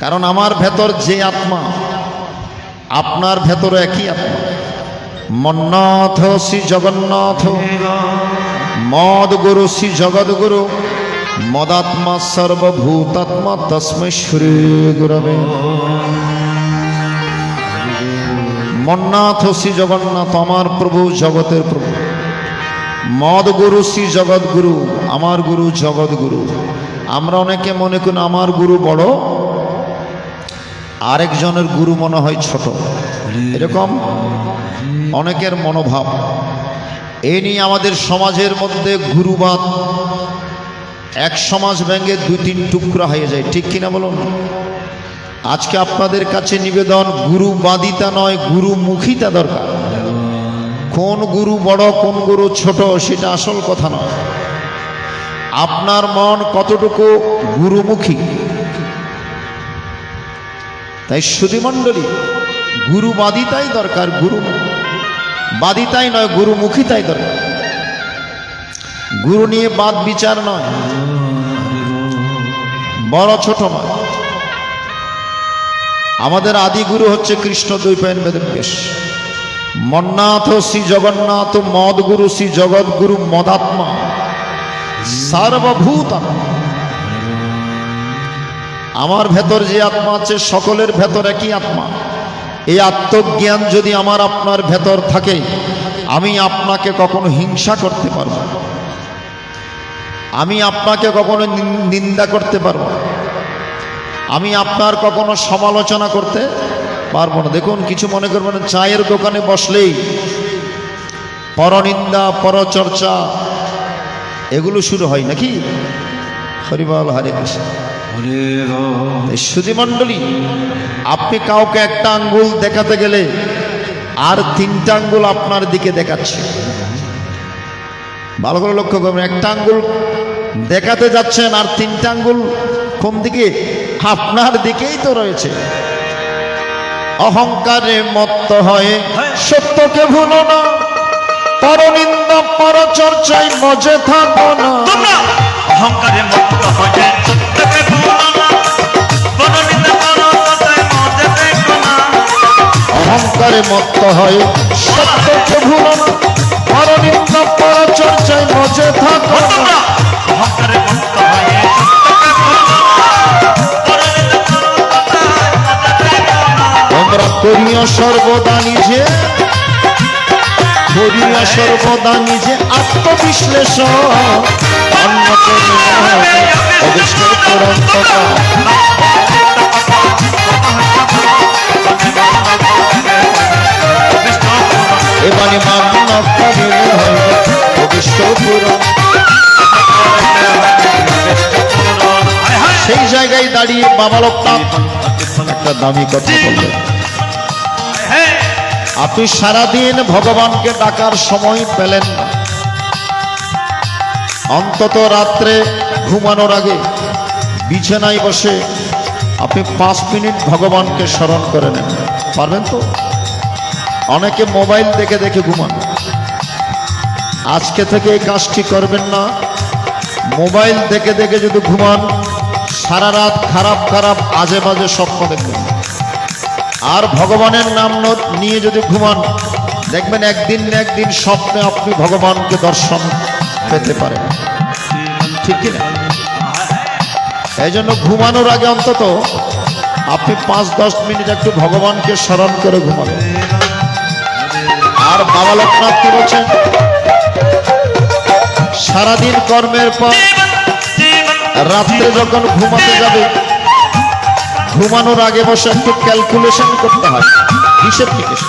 কারণ আমার ভেতর যে আত্মা, আপনার ভেতর একই আত্মা। মন্নাথ শ্রী জগন্নাথ মদ গুরু শ্রী জগদ্গুরু, মদাত্মা সর্বভূতাত্মা তস্মৈ শ্রী গুরবে। মন্নাথ শ্রী জগন্নাথ আমার প্রভু, জগতের প্রভু। মদ গুরু শ্রী জগৎগুরু আমার গুরু জগৎগুরু আমরা অনেকে মনে করি আমার গুরু বড়, আরেকজনের গুরু মনে হয় ছোট। এরকম অনেকের মনোভাব। এই নিয়ে আমাদের সমাজের মধ্যে গুরুবাদ এক সমাজ ভেঙে দুই তিন টুকরা হয়ে যায়। ঠিক কিনা বলুন? আজকে আপনাদের কাছে নিবেদন, গুরুবাদিতা নয়, গুরুমুখিতা দরকার। কোন গুরু বড়, কোন গুরু ছোট, সেটা আসল কথা নয়। আপনার মন কতটুকু গুরুমুখী? তাই সুধীমণ্ডলী, গুরুবাদিতাই দরকার, গুরু বাদিতাই নয়, গুরুমুখিতাই দরকার। গুরু নিয়ে বাদ বিচার নয়, বড় ছোট নয়। আমাদের আদি গুরু হচ্ছে কৃষ্ণ দ্বৈপায়ন বেদব্যাস মন্নাথ শ্রী জগন্নাথ মদ গুরু শ্রী জগৎগুরু মদাত্মা। সার্বভূত আমার ভেতর যে আত্মা আছে, সকলের ভেতর একই আত্মা এই আত্মজ্ঞান যদি আমার আপনার ভেতর থাকে, আমি আপনাকে কখনো হিংসা করতে পারব। আমি আপনাকে কখনো নিন- নিন্দা করতে পারব। আমি আপনার কখনো সমালোচনা করতে পারব না দেখুন, কিছু মনে করবেন চায়ের দোকানে বসলেই পরনিন্দা, পরচর্চা এগুলো শুরু হয় নাকি? হরিবল হরে কৃষ্ণ। সুধীমণ্ডলী আপনি কাউকে একটা আঙ্গুল দেখাতে গেলে আর তিনটা আঙ্গুল আপনার দিকে দেখাচ্ছে। ভালো করে লক্ষ্য করবেন একটা আঙ্গুল দেখাতে যাচ্ছেন আর তিনটা আঙ্গুল কোন দিকে? আপনার দিকেই তো রয়েছে। অহংকারে মত্ত হয়ে। সত্যকে ভুলো না। পরনিন্দা পরচর্চায় মজে থাকো না। তোমরা অহংকারে মুক্ত হয়ে অহংকারে মত্ত হয় সত্যকে ভুলো না। পরনিন্দা পরচর্চায় মজে থাকো না। অহংকারে হয়ে তোমরা করিয়া সর্বদা নিজে করিয়া সর্বদা নিজে আত্মবিশ্লেষণ। এবারে মান্য সেই জায়গায় দাঁড়িয়ে বাবা লোকনাথ একটা দামি কথা বললেন। আপনি সারাদিন ভগবানকে ডাকার সময় পেলেন না। অন্তত রাত্রে ঘুমানোর আগে বিছানায় বসে আপনি পাঁচ মিনিট ভগবানকে স্মরণ করে নেন। পারবেন তো? অনেকে মোবাইল দেখে দেখে ঘুমান। আজকে থেকে এই কাজটি করবেন না। মোবাইল দেখে দেখে যদি ঘুমান, সারা রাত খারাপ খারাপ আজে বাজে স্বপ্ন দেখবেন। আর ভগবানের নাম নিয়ে যদি ঘুমান, দেখবেন একদিন না একদিন স্বপ্নে আপনি ভগবানকে দর্শন পেতে পারেন। ঠিক কিনা এই জন্য ঘুমানোর আগে অন্তত আপনি পাঁচ দশ মিনিট একটু ভগবানকে স্মরণ করে ঘুমাবেন। আর বাবা লোকনাথ কি বলছেন? সারাদিন কর্মের পর রাত্রে যখন ঘুমাতে যাবে ঘুমানোর আগে বসে একটু ক্যালকুলেশন করতে হয়। হিসেব নিকেশ।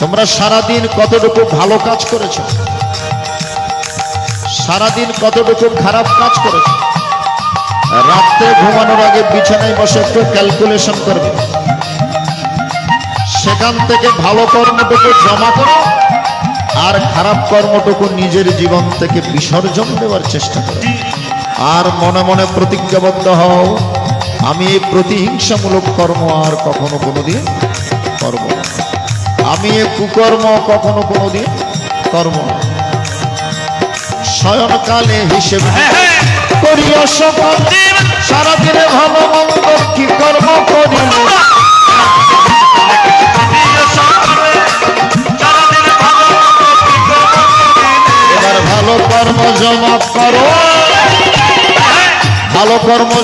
তোমরা সারাদিন কতটুকু ভালো কাজ করেছ? সারাদিন কতটুকু খারাপ কাজ করেছ? রাত্রে ঘুমানোর আগে বিছানায় বসে একটু ক্যালকুলেশন করবে। সেখান থেকে ভালো কর্মটুকু জমা করো, আর খারাপ কর্মটুকু নিজের জীবন থেকে বিসর্জন দেওয়ার চেষ্টা করো। আর মনে মনে প্রতিজ্ঞাবদ্ধ হও আমি এই প্রতিহিংসামূলক কর্ম আর কখনো কোনোদিন করব না। আমি এ কুকর্ম কখনো কোনোদিন করব না। স্বয়ংকালে হিসেবে করিয়া সকল সারাদিনে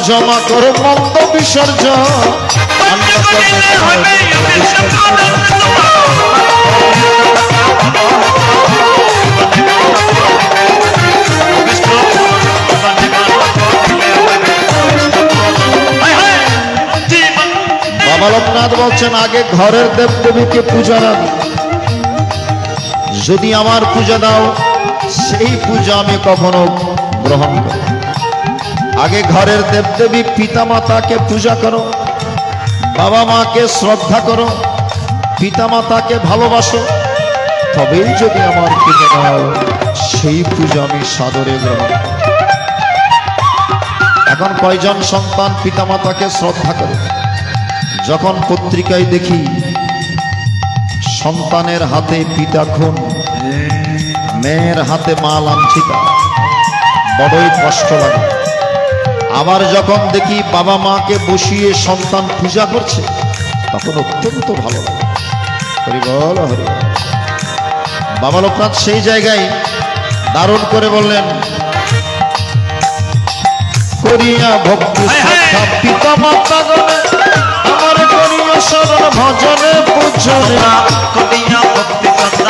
জমা করো মন্দ বিসর্জন। বাবা লোকনাথ বলছেন আগে ঘরের দেব দেবীকে পূজা না যদি আমার পূজা দাও সেই পূজা আমি কখনো গ্রহণ করি আগে ঘরের দেবদেবী পিতা মাতাকে পূজা করো। বাবা মাকে শ্রদ্ধা করো। পিতা মাতাকে ভালোবাসো। তবেই যদি আমার পূজা দাও সেই পূজা আমি সাদরে গ্রহণ এখন কয়জন সন্তান পিতামাতাকে শ্রদ্ধা করে? যখন পত্রিকায় দেখি, সন্তানের হাতে পিতা খুন, মেয়ের হাতে মা লাঞ্ছিতা, বড়ই কষ্ট লাগে। আবার যখন দেখি বাবা মাকে বসিয়ে সন্তান পূজা করছে তখন অত্যন্ত ভালো লাগে। হরি বল হরি বাবা লোকনাথ সেই জায়গায় দারুণ করে বললেন করিয়া ভক্তি। শ্রদ্ধা পিতা মাতা গণে আমার করিয়া শরণ ভজনে পূজনে। তাদের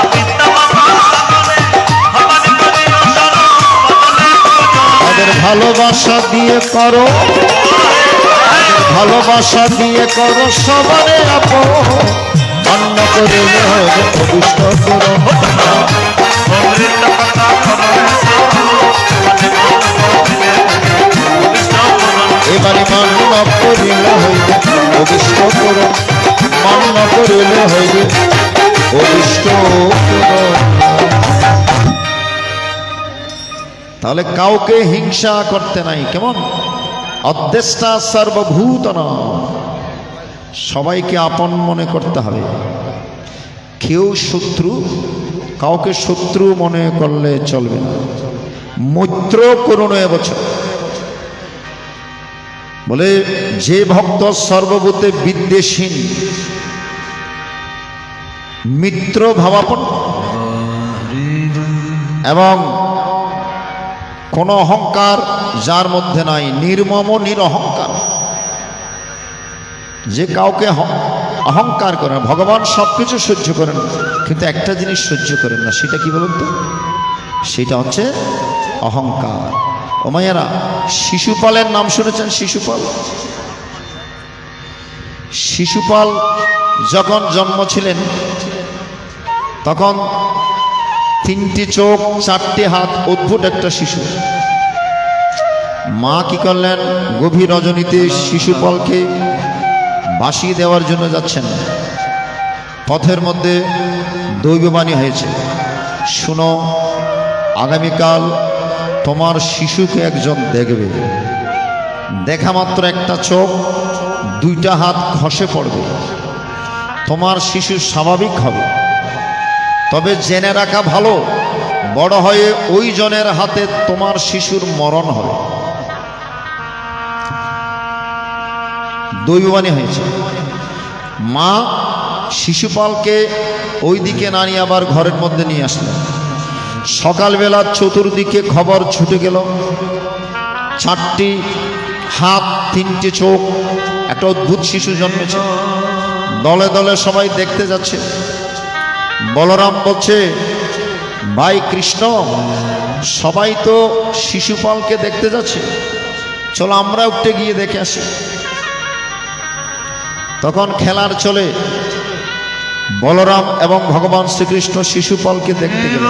ভালোবাসা দিয়ে করো। ভালোবাসা দিয়ে করো সবারে আপো করো এবারে মান্য করিলে হইবে অভিষ্ট করো। মান্য করিলে হইবে অভিষ্ট করো। তাহলে কাউকে হিংসা করতে নাই কেমন? অধ্যেষ্টা সর্বভূত না সবাইকে আপন মনে করতে হবে। কেউ শত্রু কাউকে শত্রু মনে করলে চলবে না। মৈত্র করুণ এবছর বলে যে ভক্ত সর্বভূতে বিদ্বেষহীন মিত্র ভাবাপন এবং কোনো অহংকার যার মধ্যে নাই, নির্মম নিরহংকার। যে কাউকে অহংকার করে না। ভগবান সব কিছু সহ্য করেন, কিন্তু একটা জিনিস সহ্য করেন না, সেটা কি বলুন তো? সেটা হচ্ছে অহংকার। ও মায়েরা, শিশুপালের নাম শুনেছেন শিশুপাল? শিশুপাল যখন জন্ম ছিলেন, তখন তিনটি চোখ, চারটি হাত, অদ্ভুত একটা শিশু। মা কি করলেন? গভীর রজনীতে শিশুপালকে বাসি দেওয়ার জন্য যাচ্ছেন। পথের মধ্যে দৈববাণী হয়েছে। শুনো, আগামীকাল তোমার শিশুকে একজন দেখবে। দেখা মাত্র একটা চোখ, দুইটা হাত খসে পড়বে। তোমার শিশু স্বাভাবিক হবে। তবে জেনে রাখা ভালো, বড় হয়ে ওই জনের হাতে তোমার শিশুর মরণ হবে। দৈববাণী হয়েছে, মা শিশুপালকে ওই দিকে না নিয়ে আবার ঘরের মধ্যে নিয়ে আসলেন। সকালবেলা চতুর্দিকে খবর ছুটে গেল, চারটি হাত, তিনটি চোখ, একটা অদ্ভুত শিশু জন্মেছে। দলে দলে সবাই দেখতে যাচ্ছে। বলরাম বলছে, ভাই কৃষ্ণ, সবাই তো শিশুপালকে দেখতে যাচ্ছে। চলো আমরা উঠতে গিয়ে দেখে আসি। তখন খেলার চলে বলরাম এবং ভগবান শ্রীকৃষ্ণ শিশুপালকে দেখতে গেল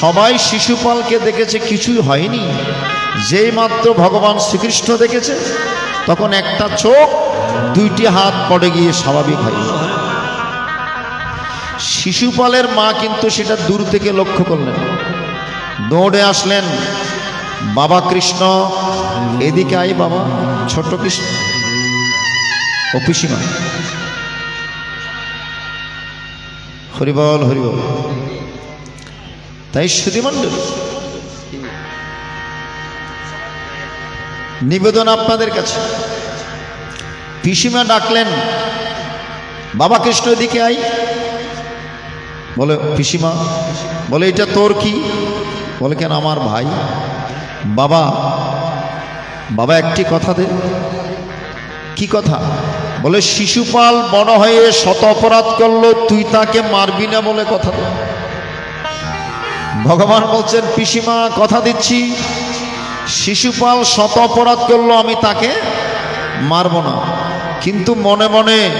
সবাই শিশুপালকে দেখেছে, কিছুই হয়নি। যেই মাত্র ভগবান শ্রীকৃষ্ণ দেখেছে, তখন একটা চোখ, দুইটি হাত পড়ে গিয়ে স্বাভাবিক হয় শিশুপালের মা কিন্তু সেটা দূর থেকে লক্ষ্য করলেন। দৌড়ে আসলেন, বাবা কৃষ্ণ, এদিকে আই বাবা ছোট কৃষ্ণ ও পিসিমা। হরিবল হরিবল। তাই সুধীমণ্ডল নিবেদন আপনাদের কাছে। পিসিমা ডাকলেন, বাবা কৃষ্ণ, এদিকে আই বলে, পিসিমা, বলে, এটা তোর কি? বলে, কেন, আমার ভাই। বাবা বাবা, একটি কথা দে। কি কথা? বলে, শিশুপাল বড় হয়ে শত অপরাধ করল, তুই তাকে মারবি না বলে কথা দে। ভগবান বলছেন, পিসিমা, কথা দিচ্ছি। শিশুপাল শত অপরাধ করল, আমি তাকে মারব না। কিন্তু মনে মনে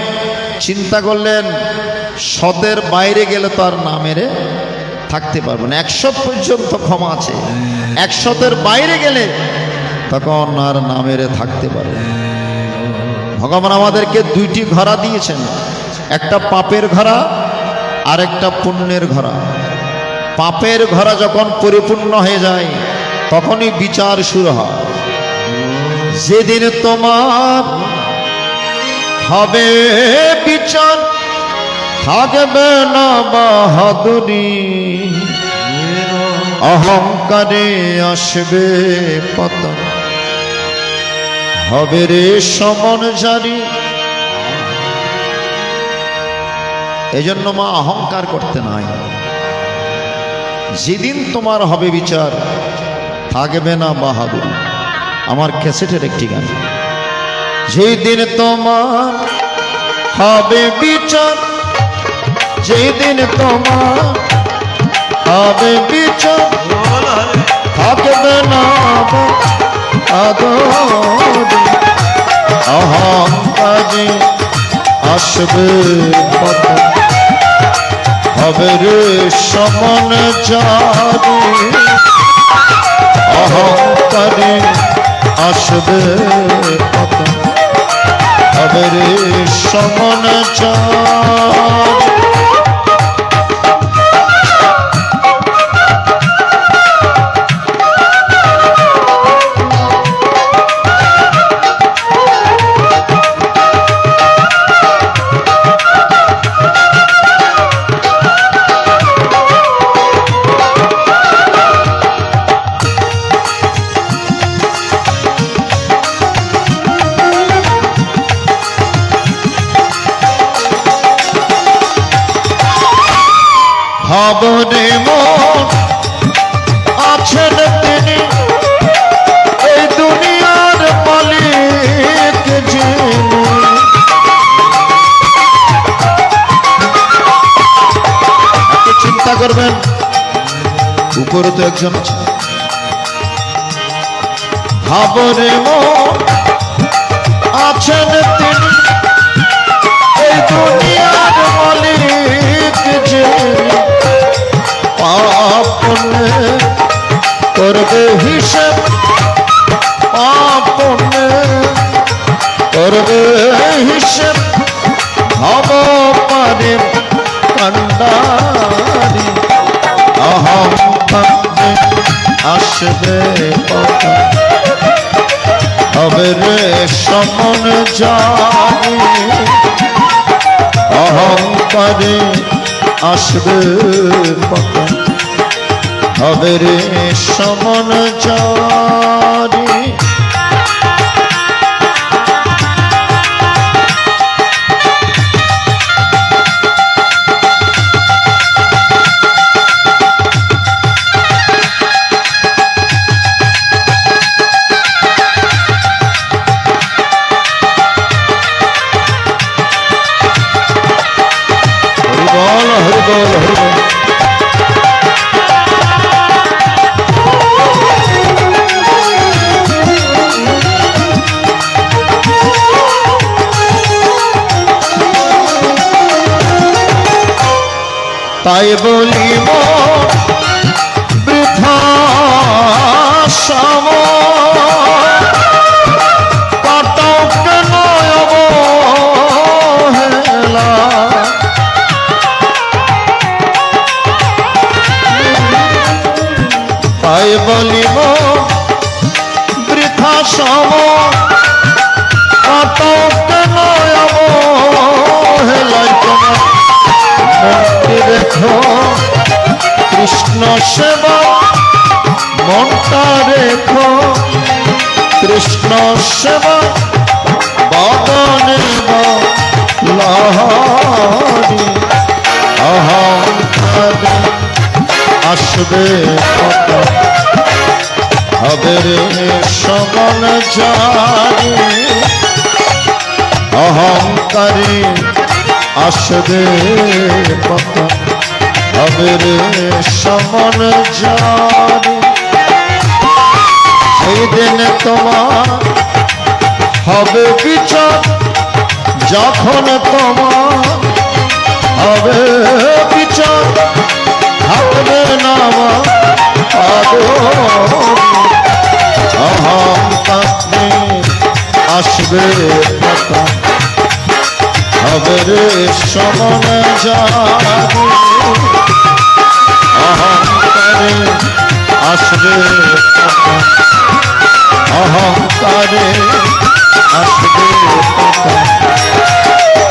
চিন্তা করলেন শতের বাইরে গেলে তো আর না মেরে থাকতে পারব না। একশো পর্যন্ত ক্ষমা আছে। একশতের বাইরে গেলে তখন আর না মেরে থাকতে পারবে ভগবান আমাদেরকে দুইটি ঘোড়া দিয়েছেন। একটা পাপের ঘোড়া আর একটা পুণ্যের ঘোড়া। পাপের ঘোড়া যখন পরিপূর্ণ হয়ে যায়, তখনই বিচার শুরু হয়। যেদিন তোমার হবে বিচার থাকবে না বাহাদুরি। অহংকারে আসবে পতন। হবে রে সমন জারি। এজন্য মা অহংকার করতে নাই। যেদিন তোমার হবে বিচার, থাকবে না বাহাদুরি। আমার ক্যাসেটের একটি গান। যেদিন তোমার হবে বিচার যেদিন তোমার হবে বিচার থাকবে না বাহাদুরি অহংকারে আসবে পতন হবে রে সমন জারি। অহংকারে আসবে পতন হবে রে সমন জারি। চিন্তা করবেন। উপরে তো একজন আছে। মন আছেন তিনি। এই দুনিয়ার মালিক যিনি আপনে করবে হিসেব, আপনে করবে হিসেব। হব পারে কান্ডারি অহংকারে আসবে পতন হবে রে সমন জানি। অহংকারে আসবে পতন হবে রে সমন চারি তাই আসবে হবে রে সমন জানি। অহংকারে আসবে কত? হবে রে সমন জানি। সেই দিন তোমার হবে বিচার যখন তোমার হবে বিচার থাকবে নামা অহংকারে আসবে কথা হবে রে সমন জানি অহংকারে আসবে অহংকারে আসবে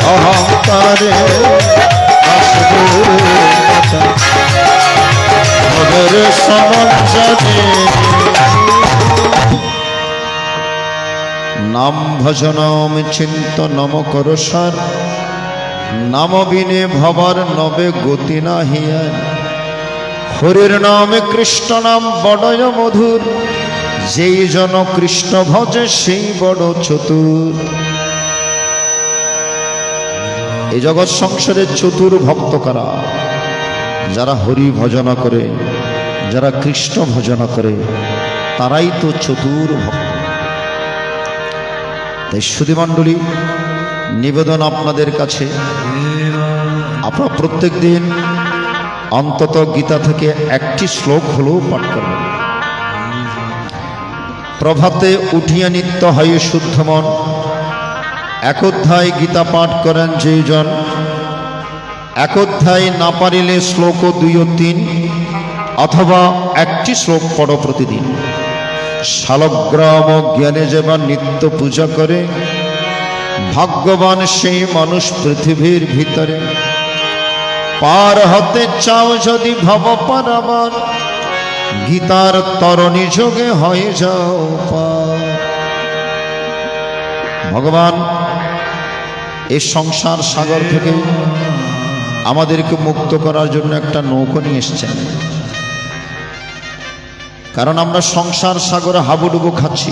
অহংকারে আসবে ওদের সমন জানে নাম ভজনম চিন্তনম করসার নাম বিনে ভবার নবে গতি না হিয়ার হরির নামে কৃষ্ণ নাম বড়য় মধুর। যেই জন কৃষ্ণ ভজে সেই বড় চতুর। এই জগৎ সংসারে চতুর ভক্ত কারা? যারা হরি ভজনা করে, যারা কৃষ্ণ ভজনা করে, তারাই তো চতুর ভক্ত। তাই সুধীমণ্ডলী নিবেদন আপনাদের কাছে। আপনারা প্রত্যেক দিন অন্তত গীতা থেকে একটি শ্লোক হলেও পাঠ করবেন। প্রভাতে উঠিয়া নিত্য হয় শুদ্ধ মন। এক অধ্যায় গীতা পাঠ করেন যেইজন এক অধ্যায় না পারিলে শ্লোক দুই ও তিন, অথবা একটি শ্লোক পড় প্রতিদিন। শালগ্রাম জ্ঞানে যেবা নিত্য পূজা করে, ভাগ্যবান সেই মানুষ পৃথিবীর ভিতরে। পার হতে চাও যদি ভব পারাবার গীতার তরণী যোগে হয়ে যাও ভগবান, এ সংসার সাগর থেকে আমাদেরকে মুক্ত করার জন্য একটা নৌকো নিয়ে এসছেন। কারণ আমরা সংসার সাগরে হাবুডুবু খাচ্ছি।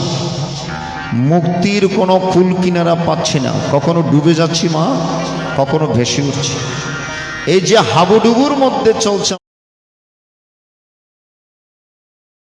মুক্তির কোনো কুল কিনারা পাচ্ছি না। কখনো ডুবে যাচ্ছি মা, কখনো ভেসে উঠছি। এই যে হাবুডুবুর মধ্যে চলছে